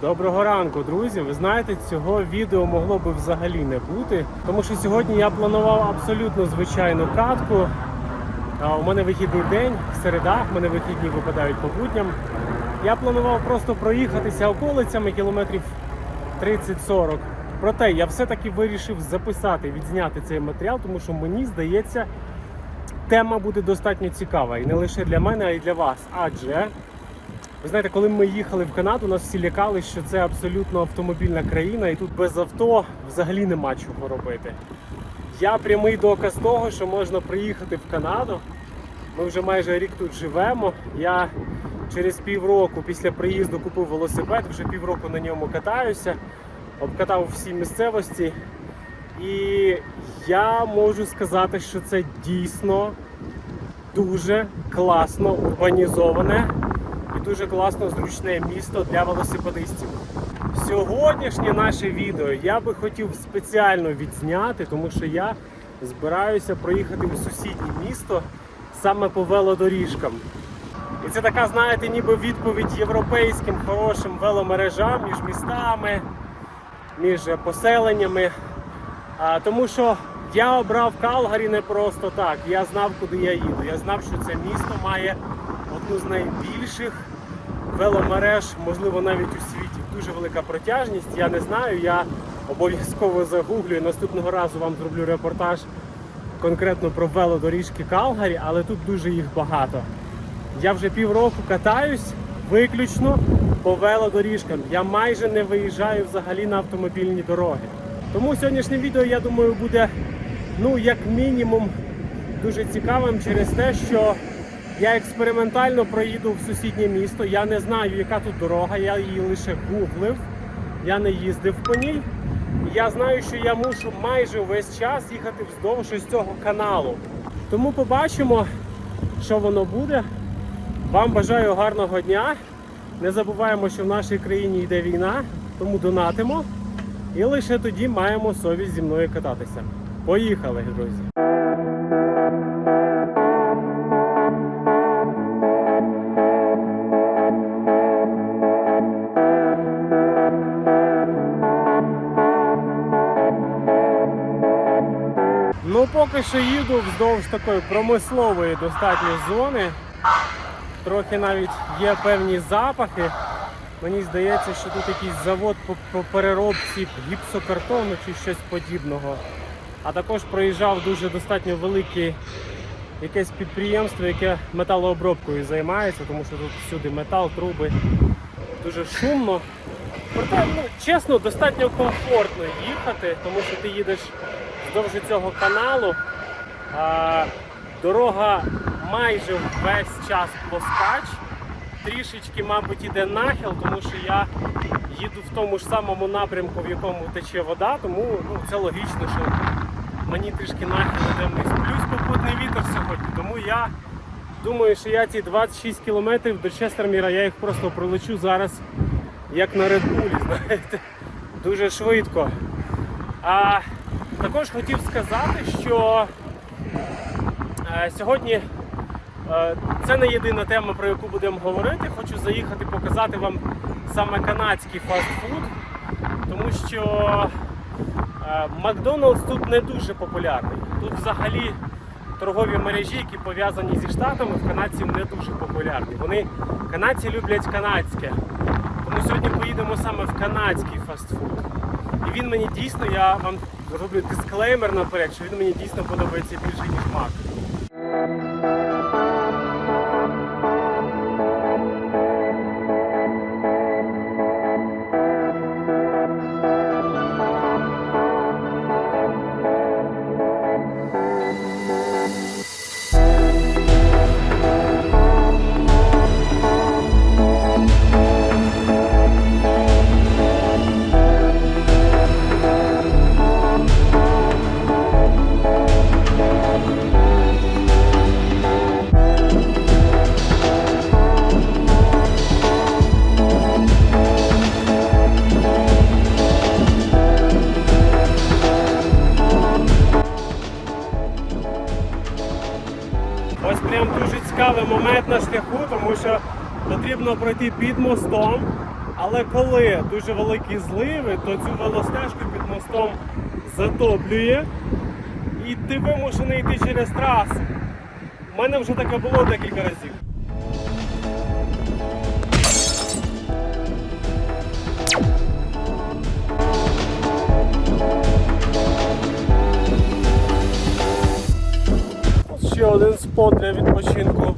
Доброго ранку, друзі. Ви знаєте, цього відео могло би взагалі не бути, тому що сьогодні я планував абсолютно звичайну катку. У мене вихідний день, середа, в мене вихідні випадають по будням. Я планував просто проїхатися околицями кілометрів 30-40. Проте я все-таки вирішив записати, відзняти цей матеріал, тому що мені здається, тема буде достатньо цікава. І не лише для мене, а й для вас. Адже ви знаєте, коли ми їхали в Канаду, нас всі лякали, що це абсолютно автомобільна країна, і тут без авто взагалі нема чого робити. Я прямий доказ того, що можна приїхати в Канаду. Ми вже майже рік тут живемо. Я через півроку після приїзду купив велосипед, вже півроку на ньому катаюся, обкатав всі місцевості. І я можу сказати, що це дійсно дуже класно урбанізоване і дуже класно зручне місто для велосипедистів. Сьогоднішнє наше відео я би хотів спеціально відзняти, тому що я збираюся проїхати у сусіднє місто саме по велодоріжкам. І це така, знаєте, ніби відповідь європейським хорошим веломережам між містами, між поселеннями. А, тому що я обрав Калгарі не просто так. Я знав, куди я їду. Я знав, що це місто має одну з найбільших веломереж, можливо, навіть у світі. Дуже велика протяжність. Я не знаю. Я обов'язково загуглю і наступного разу вам зроблю репортаж конкретно про велодоріжки Калгарі, але тут дуже їх багато. Я вже півроку катаюсь виключно по велодоріжкам. Я майже не виїжджаю взагалі на автомобільні дороги. Тому сьогоднішнє відео, я думаю, буде ну, як мінімум дуже цікавим через те, що я експериментально проїду в сусіднє місто. Я не знаю, яка тут дорога, я її лише гуглив, я не їздив по ній. Я знаю, що я мушу майже весь час їхати вздовж ось цього каналу. Тому побачимо, що воно буде. Вам бажаю гарного дня. Не забуваємо, що в нашій країні йде війна, тому донатимо. І лише тоді маємо совість зі мною кататися. Поїхали, друзі! Поки їду вздовж такої промислової достатньо зони. Трохи навіть є певні запахи. Мені здається, що тут якийсь завод по, по переробці гіпсокартону чи щось подібного. А також проїжджав дуже достатньо велике якесь підприємство, яке металообробкою займається, тому що тут всюди метал, труби. Дуже шумно. Проте, ну, чесно, достатньо комфортно їхати, тому що ти їдеш вздовж цього каналу. Дорога майже весь час плоскач. Трішечки, мабуть, іде нахил, тому що я їду в тому ж самому напрямку, в якому тече вода, тому ну, це логічно, що мені трішки нахил іде вниз. Плюс попутний вітер сьогодні. Тому я думаю, що я ці 26 кілометрів до Честерміра, я їх просто пролечу зараз як на Редбулі, знаєте, дуже швидко. А також хотів сказати, що сьогодні е, це не єдина тема, про яку будемо говорити. Хочу заїхати показати вам саме канадський фастфуд, тому що е, Макдоналдс тут не дуже популярний. Тут взагалі торгові мережі, які пов'язані зі штатами, в канадців не дуже популярні. Вони канадці люблять канадське. Тому сьогодні поїдемо саме в канадський фастфуд. І він мені дійсно, я вам роблю дисклеймер наперед, що він мені дійсно подобається більше, ніж мак. Потрібно пройти під мостом. Але коли дуже великі зливи, то цю велостежку під мостом затоплює і ти вимушений йти через трасу. У мене вже таке було декілька разів. Ще один спот для відпочинку.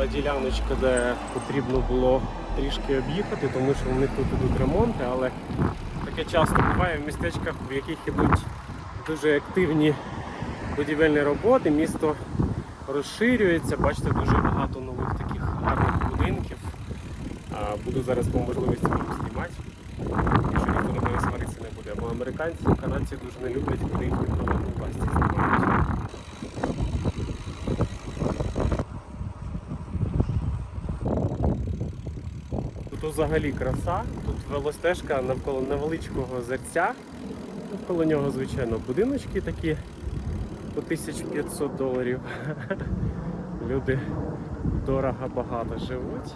Була діляночка, де потрібно було трішки об'їхати, тому що них тут ідуть ремонти, але таке часто буває в містечках, в яких ідуть дуже активні будівельні роботи. Місто розширюється, бачите, дуже багато нових таких гарних будинків. Буду зараз по можливості знімати. Якщо ніхто на мене сваритися не буде. Бо американці, канадці дуже не люблять, коли їх приватній власті знімають. Тут взагалі краса, тут велостежка навколо невеличкого озерця. Навколо нього, звичайно, будиночки такі по 1500 доларів. Люди дорого багато живуть.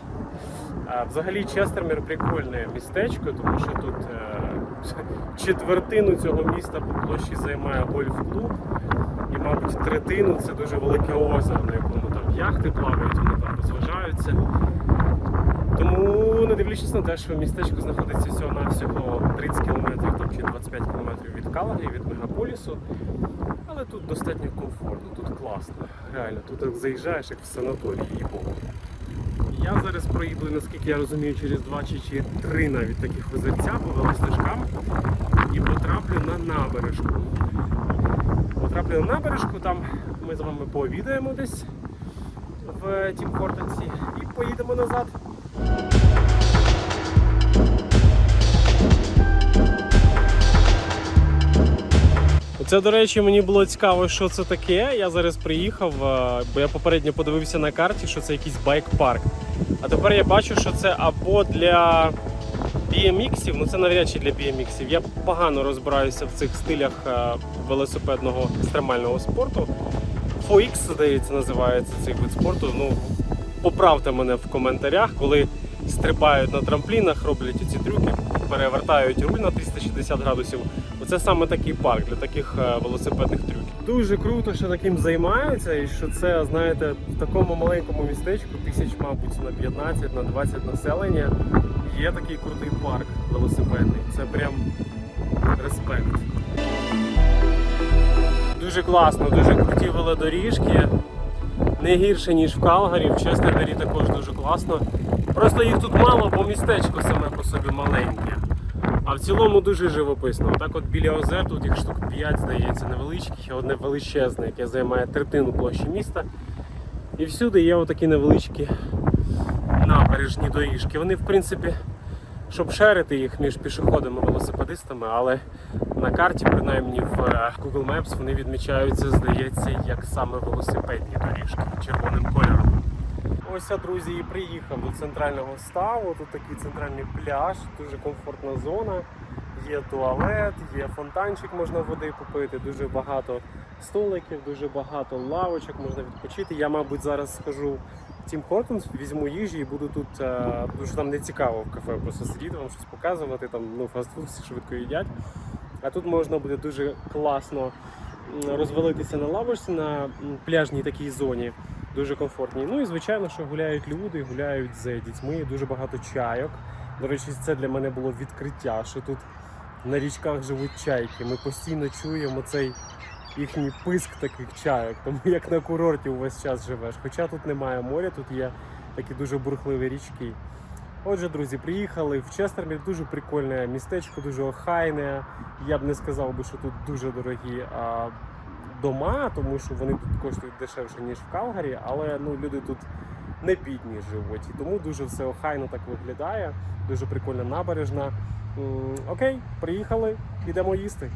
А взагалі Честермір прикольне містечко, тому що тут е, четвертину цього міста по площі займає гольф-клуб. І, мабуть, третину це дуже велике озеро, на якому там яхти плавають, вони там розважаються. Тому, не дивлячись на те, що містечко знаходиться всього-навсього 30 км чи 25 км від Калаги, від мегаполісу. Але тут достатньо комфортно, тут класно. Реально, тут як заїжджаєш як в санаторії, їй Богу. Я зараз проїду, наскільки я розумію, через два чи чи три навіть таких озерця по велостежкам і потраплю на набережку. Потраплю на набережку, там ми з вами пообідаємо десь в Тім Хортонсі і поїдемо назад. Це, до речі, мені було цікаво, що це таке. Я зараз приїхав, е, бо я попередньо подивився на карті, що це якийсь байк-парк. А тепер я бачу, що це або для BMX-ів, ну це навряд чи для BMX-ів. Я погано розбираюся в цих стилях е, велосипедного екстремального спорту. FOX, здається, називається цей вид спорту. Ну, поправте мене в коментарях, коли стрибають на трамплінах, роблять ці трюки, перевертають руль на 360 градусів. Оце саме такий парк для таких е, велосипедних трюків. Дуже круто, що таким займаються, і що це, знаєте, в такому маленькому містечку, тисяч, мабуть, на 15, на 20 населення, є такий крутий парк велосипедний. Це прям респект. Дуже класно, дуже круті велодоріжки. Не гірше, ніж в Калгарі, в Честері також дуже класно. Просто їх тут мало, бо містечко саме по собі маленьке. А в цілому дуже живописно. Так от біля озер тут їх штук 5, здається, невеличких, і одне величезне, яке займає третину площі міста. І всюди є отакі невеличкі набережні доріжки. Вони, в принципі, щоб шерити їх між пішоходами і велосипедистами, але на карті, принаймні в е, Google Maps, вони відмічаються, здається, як саме велосипедні доріжки червоним кольором. Ось я, друзі, і приїхав до центрального ставу. Тут такий центральний пляж, дуже комфортна зона. Є туалет, є фонтанчик, можна води попити, дуже багато столиків, дуже багато лавочок, можна відпочити. Я, мабуть, зараз схожу в Тім Хортонс, візьму їжі і буду тут, е, дуже там не цікаво в кафе, просто сидіти, вам щось показувати, там ну, фастфуд всі швидко їдять. А тут можна буде дуже класно розвалитися на лавочці на пляжній такій зоні. Дуже комфортні. Ну і звичайно, що гуляють люди, гуляють з дітьми, дуже багато чайок. До речі, це для мене було відкриття, що тут на річках живуть чайки. Ми постійно чуємо цей їхній писк таких чайок, тому як на курорті увесь час живеш. Хоча тут немає моря, тут є такі дуже бурхливі річки. Отже, друзі, приїхали в Честермір, дуже прикольне містечко, дуже охайне. Я б не сказав би, що тут дуже дорогі а, дома, тому що вони тут коштують дешевше, ніж в Калгарі, але ну, люди тут не бідні живуть. І тому дуже все охайно так виглядає. Дуже прикольна набережна. М, Окей, приїхали, йдемо їсти.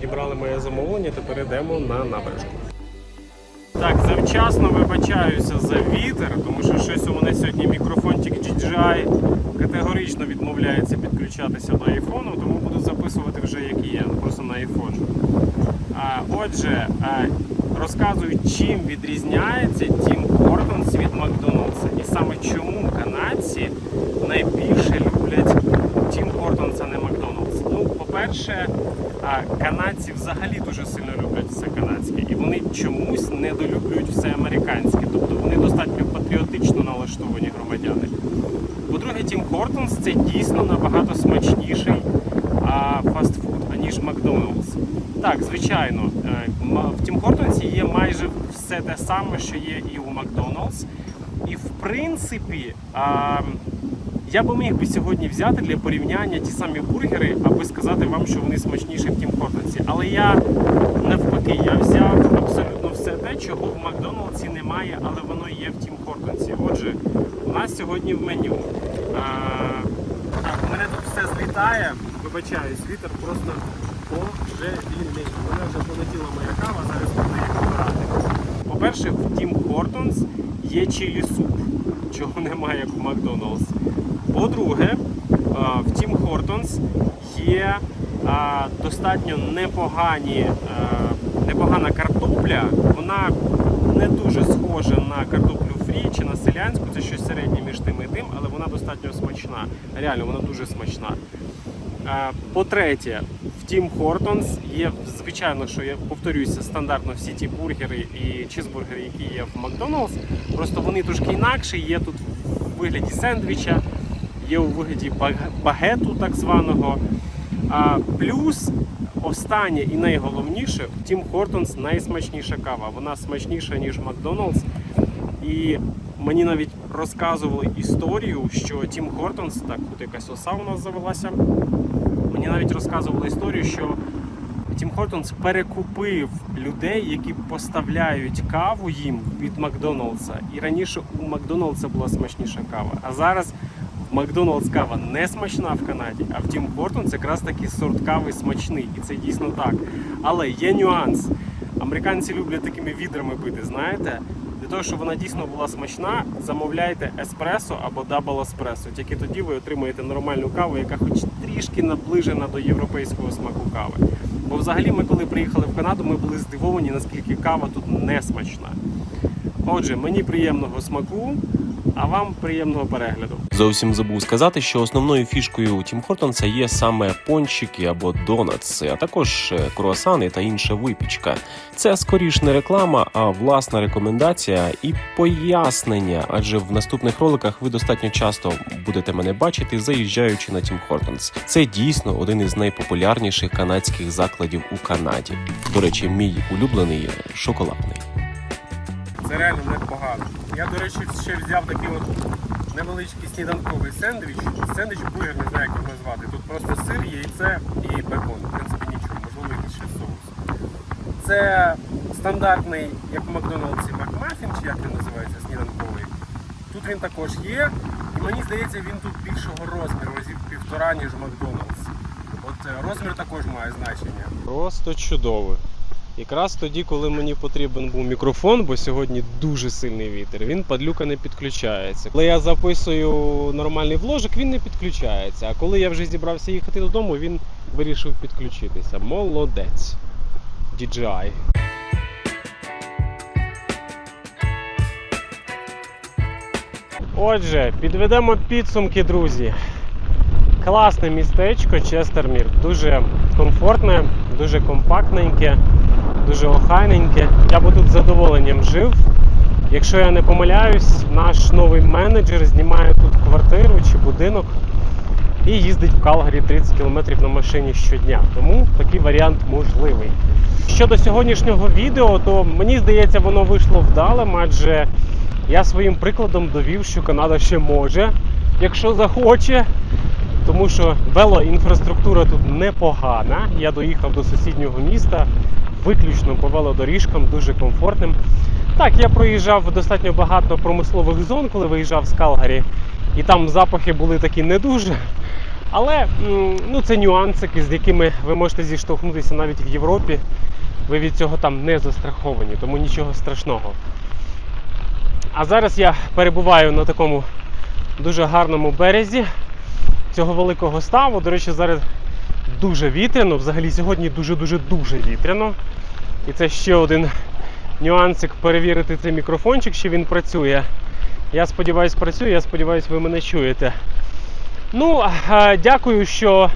Підібрали моє замовлення, тепер йдемо на набережну. Так, завчасно вибачаюся за вітер, тому що щось у мене сьогодні мікрофончик DJI категорично відмовляється підключатися до айфону, тому буду записувати вже як є, ну, просто на iPhone. А, отже, а, розказую, чим відрізняється Тім Хортонс від Макдональдса. І саме чому канадці найбільше люблять Тім Хортонс, а не Макдональдс. Ну, по-перше, а, канадці взагалі дуже сильно люблять все канадське, і вони чомусь недолюблюють все американське. Тобто вони достатньо патріотично налаштовані громадяни. По-друге, Тім Хортонс це дійсно набагато смачніший а, фастфуд, аніж Макдональдс. Так, звичайно, е, в Тім Хортонсі є майже все те саме, що є і у Макдональдс. І в принципі, а, я би міг би сьогодні взяти для порівняння ті самі бургери, аби сказати вам, що вони смачніші в Тім Хортонсі. Але я навпаки, я взяв абсолютно все те, чого в Макдональдсі немає, але воно є в Тім Хортонсі. Отже, у нас сьогодні в меню. А, так, у мене тут все злітає. Вибачаюсь, вітер просто божевільний. У мене вже полетіла моя кава, зараз буду її вибирати. По-перше, в Тім Хортонс є чилі суп, чого немає як у Макдоналдс. По-друге, в Тім Хортонс є достатньо непогані, непогана картопля. Вона не дуже схожа на картоплю фрі чи на селянську, це щось середнє між тим і тим, але вона достатньо смачна. Реально, вона дуже смачна. Е, По-третє, в Тім Хортонс є, звичайно, що я повторююся, стандартно всі ті бургери і чизбургери, які є в Макдоналдс. Просто вони трошки інакші. Є тут в вигляді сендвіча, є у вигляді багету так званого. А, плюс останнє і найголовніше, Тім Хортонс найсмачніша кава. Вона смачніша, ніж Макдоналдс. І мені навіть розказували історію, що Тім Хортонс, так, тут якась оса у нас завелася. Мені навіть розказували історію, що Тім Хортонс перекупив людей, які поставляють каву їм від Макдоналдса. І раніше у Макдоналдса була смачніша кава. А зараз Макдоналдс кава не смачна в Канаді, а в Тім Хортонс якраз такий сорт кави смачний. І це дійсно так. Але є нюанс. Американці люблять такими відрами пити, знаєте? Для того, щоб вона дійсно була смачна, замовляйте еспресо або дабл еспресо. Тільки тоді ви отримаєте нормальну каву, яка хоч трішки наближена до європейського смаку кави. Бо взагалі ми, коли приїхали в Канаду, ми були здивовані, наскільки кава тут не смачна. Отже, мені приємного смаку, а вам приємного перегляду. Зовсім забув сказати, що основною фішкою Тім Хортонса є саме пончики або донатси, а також е, круасани та інша випічка. Це скоріш не реклама, а власна рекомендація і пояснення. Адже в наступних роликах ви достатньо часто будете мене бачити, заїжджаючи на Тім Хортонс. Це дійсно один із найпопулярніших канадських закладів у Канаді. До речі, мій улюблений шоколадний. Це реально непогано. Я, до речі, ще взяв такий от невеличкий сніданковий сендвіч. Сендвіч бургер, не знаю, як його назвати. Тут просто сир, яйце і бекон. В принципі, нічого, можливо, якийсь ще соус. Це стандартний, як в Макдональдсі, Макмафін, чи як він називається, сніданковий. Тут він також є. І мені здається, він тут більшого розміру, разів півтора, ніж Макдональдс. От е, розмір також має значення. Просто чудово. Якраз тоді, коли мені потрібен був мікрофон, бо сьогодні дуже сильний вітер, він падлюка не підключається. Коли я записую нормальний вложик, він не підключається. А коли я вже зібрався їхати додому, він вирішив підключитися. Молодець. DJI. Отже, підведемо підсумки, друзі. Класне містечко Честермір. Дуже комфортне, дуже компактненьке, дуже охайненьке. Я би тут з задоволенням жив. Якщо я не помиляюсь, наш новий менеджер знімає тут квартиру чи будинок і їздить в Калгарі 30 км на машині щодня. Тому такий варіант можливий. Щодо сьогоднішнього відео, то мені здається, воно вийшло вдалим, адже я своїм прикладом довів, що Канада ще може, якщо захоче. Тому що велоінфраструктура тут непогана. Я доїхав до сусіднього міста виключно по велодоріжкам, дуже комфортним. Так, я проїжджав достатньо багато промислових зон, коли виїжджав з Калгарі, і там запахи були такі не дуже. Але ну, це нюансики, з якими ви можете зіштовхнутися навіть в Європі. Ви від цього там не застраховані, тому нічого страшного. А зараз я перебуваю на такому дуже гарному березі цього великого ставу. До речі, зараз дуже вітряно. Взагалі сьогодні дуже-дуже дуже вітряно. І це ще один нюансик перевірити цей мікрофончик, чи він працює. Я сподіваюся, працює, я сподіваюся, ви мене чуєте. Ну, дякую, що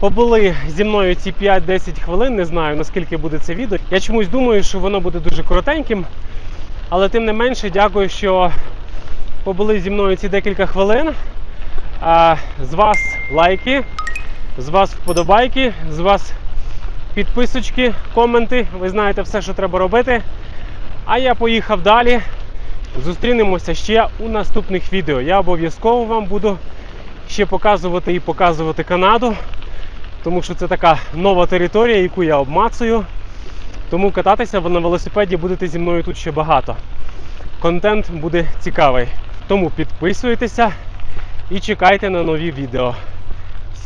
побули зі мною ці 5-10 хвилин. Не знаю наскільки буде це відео. Я чомусь думаю, що воно буде дуже коротеньким. Але тим не менше, дякую, що побули зі мною ці декілька хвилин. З вас лайки, з вас вподобайки, з вас підписочки, коменти. Ви знаєте все, що треба робити. А я поїхав далі. Зустрінемося ще у наступних відео. Я обов'язково вам буду ще показувати і показувати Канаду, тому що це така нова територія, яку я обмацую. Тому кататися на велосипеді будете зі мною тут ще багато. Контент буде цікавий. Тому підписуйтеся і чекайте на нові відео.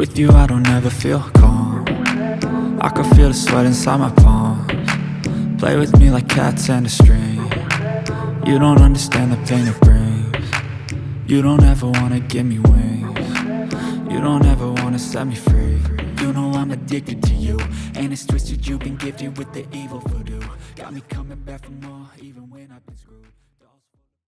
With you, I don't ever feel calm. I can feel the sweat inside my palms. Play with me like cats and a string. You don't understand the pain it brings. You don't ever wanna give me wings. You don't ever wanna set me free. You know I'm addicted to you. And it's twisted, you've been gifted with the evil voodoo. Got me coming back more.